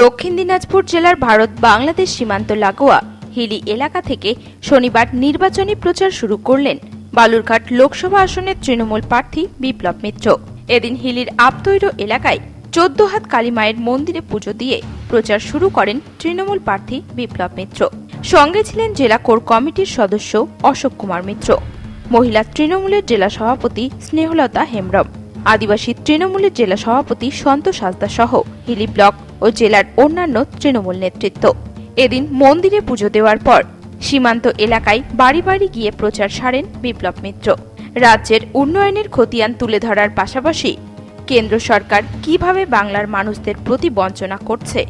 দক্ষিণ দিনাজপুর জেলার ভারত বাংলাদেশ সীমান্ত লাগোয়া হিলি এলাকা থেকে শনিবার নির্বাচনী প্রচার শুরু করলেন বালুরঘাট লোকসভা আসনের তৃণমূল প্রার্থী বিপ্লব মিত্র। এদিন হিলির আপতৈর এলাকায় চোদ্দ হাত কালীমায়ের মন্দিরে পুজো দিয়ে প্রচার শুরু করেন তৃণমূল প্রার্থী বিপ্লব মিত্র। সঙ্গে ছিলেন জেলা কোর কমিটির সদস্য অশোক কুমার মিত্র। মহিলা তৃণমূলের জেলা সভাপতি স্নেহলতা হেমব্রম। আদিবাসী তৃণমূলের জেলা সভাপতি সন্তোষ হাসদা সহ হিলি ব্লক ও জেলার অন্যান্য তৃণমূল নেতৃত্ব। এদিন মন্দিরে পুজো দেওয়ার পর সীমান্ত এলাকায় বাড়ি বাড়ি গিয়ে প্রচার সারেন বিপ্লব মিত্র। রাজ্যের উন্নয়নের খতিয়ান তুলে ধরার পাশাপাশি কেন্দ্র সরকার কীভাবে বাংলার মানুষদের প্রতি বঞ্চনা করছে,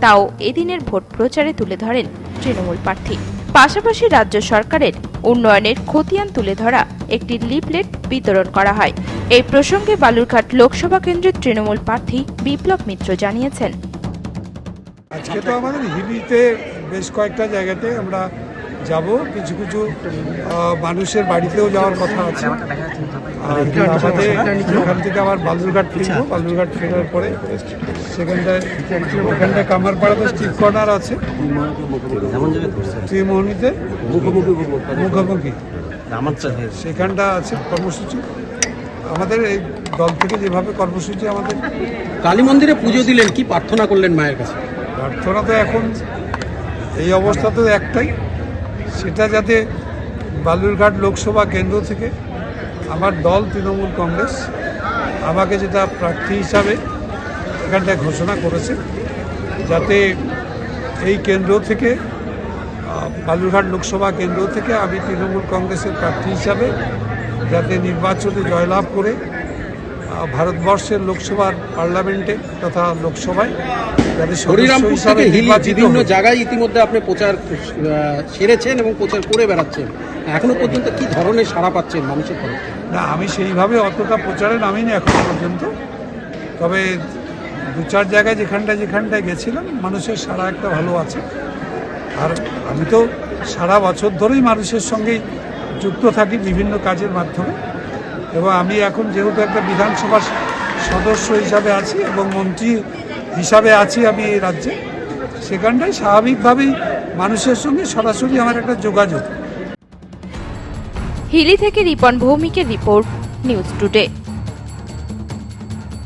তাও এদিনের ভোট প্রচারে তুলে ধরেন তৃণমূল প্রার্থী। পাশাপাশি রাজ্য সরকারের উন্নয়নের খতিয়ান তুলে ধরা, একটি লিফলেট বিতরণ করা হয়। এই প্রসঙ্গে বালুরঘাট লোকসভা কেন্দ্রের তৃণমূল প্রার্থী বিপ্লব মিত্র জানিয়েছেন। আজকে তো আমাদের হিলিতে বেশ কয়েকটা জায়গাতে আমরা যাব। কিছু কিছু মানুষের বাড়িতেও যাওয়ার কথা আছে। আমাদের এখান থেকে আবার বালুরঘাট ফিরবো। বালুরঘাট ফেরার পরে সেখানটায় ওখানটায় কামারপাড়াতে স্টিভ কর্নার আছে। ত্রিমোহনীতে মুখোমুখি। সেখানটা আছে কর্মসূচি। আমাদের এই দল থেকে যেভাবে কর্মসূচি আমাদের কালী মন্দিরে পুজো দিলেন কি প্রার্থনা করলেন মায়ের কাছে? প্রার্থনা তো এখন এই অবস্থা তো একটাই। সেটা যাতে বালুরঘাট লোকসভা কেন্দ্র থেকে আমার দল তৃণমূল কংগ্রেস আমাকে যেটা প্রার্থী হিসাবে এখানটায় ঘোষণা করেছে, যাতে এই কেন্দ্র থেকে বালুরঘাট লোকসভা কেন্দ্র থেকে আমি তৃণমূল কংগ্রেসের প্রার্থী হিসাবে যাতে নির্বাচনে জয়লাভ করে ভারতবর্ষের লোকসভার পার্লামেন্টে তথা লোকসভায় হরিরামপুর থেকে হিলি বিভিন্ন জায়গায় ইতিমধ্যে আপনি প্রচার সেরেছেন এবং প্রচার করে বেড়াচ্ছেন। এখনও পর্যন্ত কি ধরনের সাড়া পাচ্ছেন মানুষের তরফ না আমি সেইভাবে অতটা প্রচারে নামিনি এখনও পর্যন্ত। তবে দু চার জায়গায় যেখানটায় যেখানটায় গেছিলাম মানুষের সারা একটা ভালো আছে। আর আমি তো সারা বছর ধরেই মানুষের সঙ্গেই যুক্ত থাকি বিভিন্ন কাজের মাধ্যমে। এবং আমি এখন যেহেতু একটা বিধানসভার সদস্য হিসাবে আছি এবং মন্ত্রী হিসাবে আছি আমি এই রাজ্যে, সেখানটায় স্বাভাবিকভাবেই মানুষের সঙ্গে সরাসরি আমার একটা যোগাযোগ। হিলি থেকে রিপন ভৌমিকের রিপোর্ট, নিউজ টুডে।